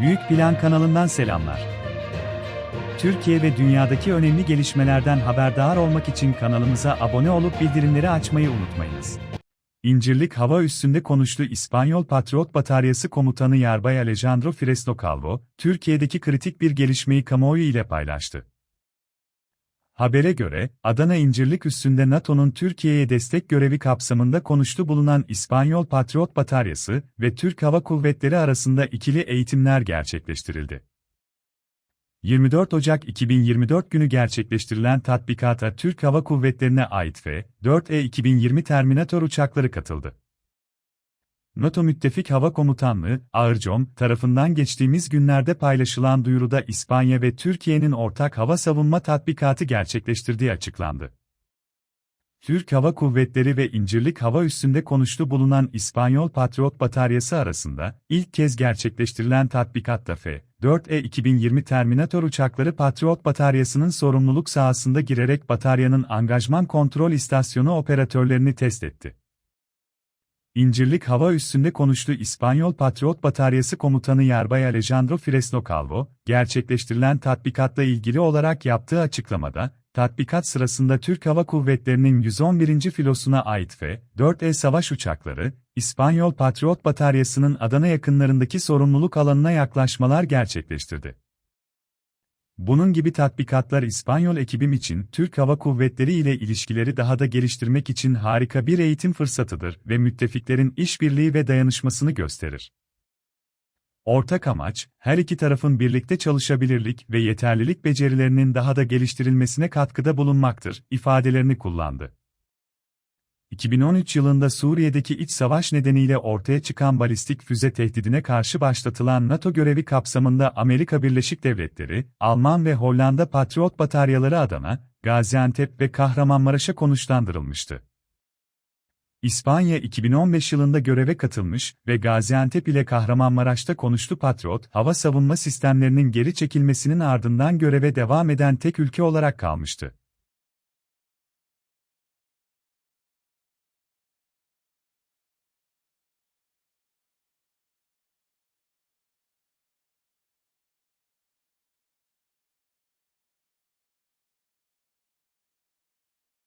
Büyük Plan kanalından selamlar. Türkiye ve dünyadaki önemli gelişmelerden haberdar olmak için kanalımıza abone olup bildirimleri açmayı unutmayınız. İncirlik hava üstünde konuştu İspanyol Patriot Bataryası Komutanı Yarbay Alejandro Fresno Calvo, Türkiye'deki kritik bir gelişmeyi kamuoyu ile paylaştı. Habere göre, Adana İncirlik üstünde NATO'nun Türkiye'ye destek görevi kapsamında konuştu bulunan İspanyol Patriot Bataryası ve Türk Hava Kuvvetleri arasında ikili eğitimler gerçekleştirildi. 24 Ocak 2024 günü gerçekleştirilen tatbikata Türk Hava Kuvvetleri'ne ait F-4E 2020 Terminator uçakları katıldı. NATO Müttefik Hava Komutanlığı, AERCOM, tarafından geçtiğimiz günlerde paylaşılan duyuruda İspanya ve Türkiye'nin ortak hava savunma tatbikatı gerçekleştirdiği açıklandı. Türk Hava Kuvvetleri ve İncirlik Hava Üssü'nde konuştu bulunan İspanyol Patriot Bataryası arasında, ilk kez gerçekleştirilen tatbikatta F-4E 2020 Terminator uçakları Patriot Bataryası'nın sorumluluk sahasında girerek bataryanın angajman kontrol istasyonu operatörlerini test etti. İncirlik hava üssünde konuştu İspanyol Patriot Bataryası Komutanı Yarbay Alejandro Fresno Calvo, gerçekleştirilen tatbikatla ilgili olarak yaptığı açıklamada, tatbikat sırasında Türk Hava Kuvvetleri'nin 111. filosuna ait F-4E savaş uçakları, İspanyol Patriot Bataryası'nın Adana yakınlarındaki sorumluluk alanına yaklaşmalar gerçekleştirdi. Bunun gibi tatbikatlar İspanyol ekibim için Türk Hava Kuvvetleri ile ilişkileri daha da geliştirmek için harika bir eğitim fırsatıdır ve müttefiklerin işbirliği ve dayanışmasını gösterir. Ortak amaç, her iki tarafın birlikte çalışabilirlik ve yeterlilik becerilerinin daha da geliştirilmesine katkıda bulunmaktır, ifadelerini kullandı. 2013 yılında Suriye'deki iç savaş nedeniyle ortaya çıkan balistik füze tehdidine karşı başlatılan NATO görevi kapsamında Amerika Birleşik Devletleri, Alman ve Hollanda Patriot bataryaları Adana, Gaziantep ve Kahramanmaraş'a konuşlandırılmıştı. İspanya 2015 yılında göreve katılmış ve Gaziantep ile Kahramanmaraş'ta konuştu Patriot, hava savunma sistemlerinin geri çekilmesinin ardından göreve devam eden tek ülke olarak kalmıştı.